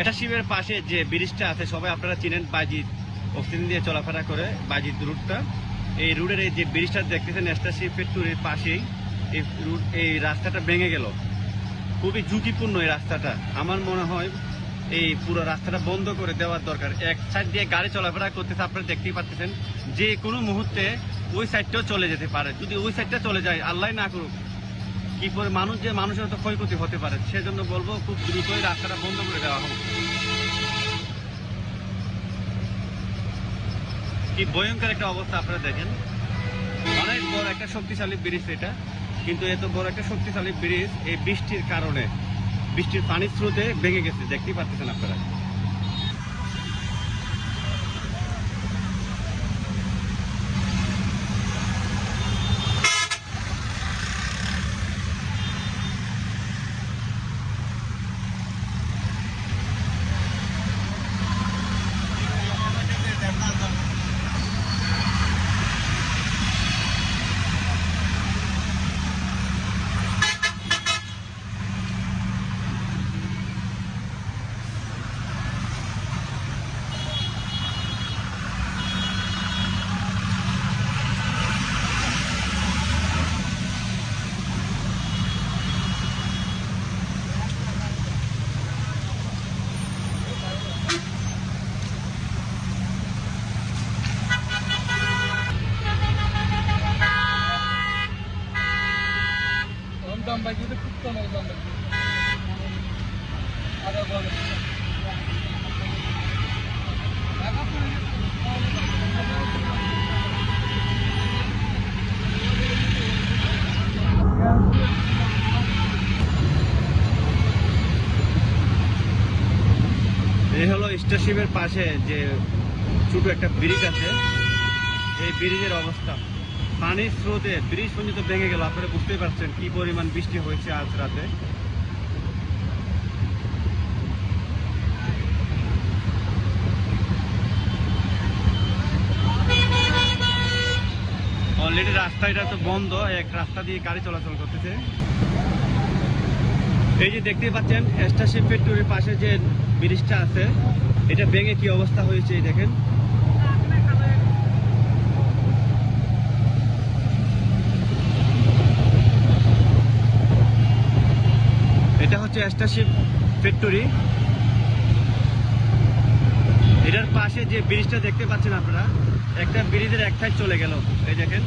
এটা শিবের পাশে যে ব্রিজটা আছে, সবাই আপনারা চিনেন বাজিত, অক্সিজেন দিয়ে চলাফেরা করে বাজিত রুটটা। এই রুটের এই যে ব্রিজটা দেখতেছেন এস্টাশিপ ফ্যাক্টরির পাশেই এই রুট, এই রাস্তাটা ভেঙে গেল। খুবই ঝুঁকিপূর্ণ এই রাস্তাটা। আমার মনে হয় এই পুরো রাস্তাটা বন্ধ করে দেওয়ার দরকার। এক সাইড দিয়ে গাড়ি চলাফেরা করতেছে, আপনারা দেখতেই পাচ্ছেন যে কোনো মুহূর্তে ওই সাইডটাও চলে যেতে পারে। যদি ওই সাইডটা চলে যায় আল্লাহ না করুক কি করে মানুষ যে মানুষের তো ক্ষয়ক্ষতি হতে পারে, সেজন্য বলব খুব দ্রুতই রাস্তাটা বন্ধ করে দেওয়া হোক। কি ভয়ঙ্কর একটা অবস্থা আপনারা দেখেন। অনেক বড় একটা শক্তিশালী ব্রিজ এটা, কিন্তু এত বড় একটা শক্তিশালী ব্রিজ এই বৃষ্টির কারণে, বৃষ্টির পানির স্রোতে ভেঙে গেছে, দেখতেই পাচ্ছেন আপনারা। এই হলো স্টারশিপের পাশে যে ছোট একটা ব্রিজ আছে। এই ব্রিজের অবস্থা। পানির স্রোতে ব্রিজ পর্যন্ত ভেঙে গেল। আপনারা বুঝতেই পারছেন কি পরিমাণ বৃষ্টি হয়েছে আজ রাতে। অলরেডি রাস্তা এটা তো বন্ধ, এক রাস্তা দিয়ে গাড়ি চলাচল করতেছে। এই যে দেখতেই পাচ্ছেন স্টারশিপ ফ্যাক্টরির পাশে যে ব্রিজটা আছে, এটা ভেঙে কি অবস্থা হয়েছে দেখেন। এটা হচ্ছে অ্যাস্টাশিপ ফ্যাক্টরি। এটার পাশে যে ব্রিজটা দেখতে পাচ্ছেন আপনারা, একটা ব্রিজের এক চলে গেল। এই দেখেন।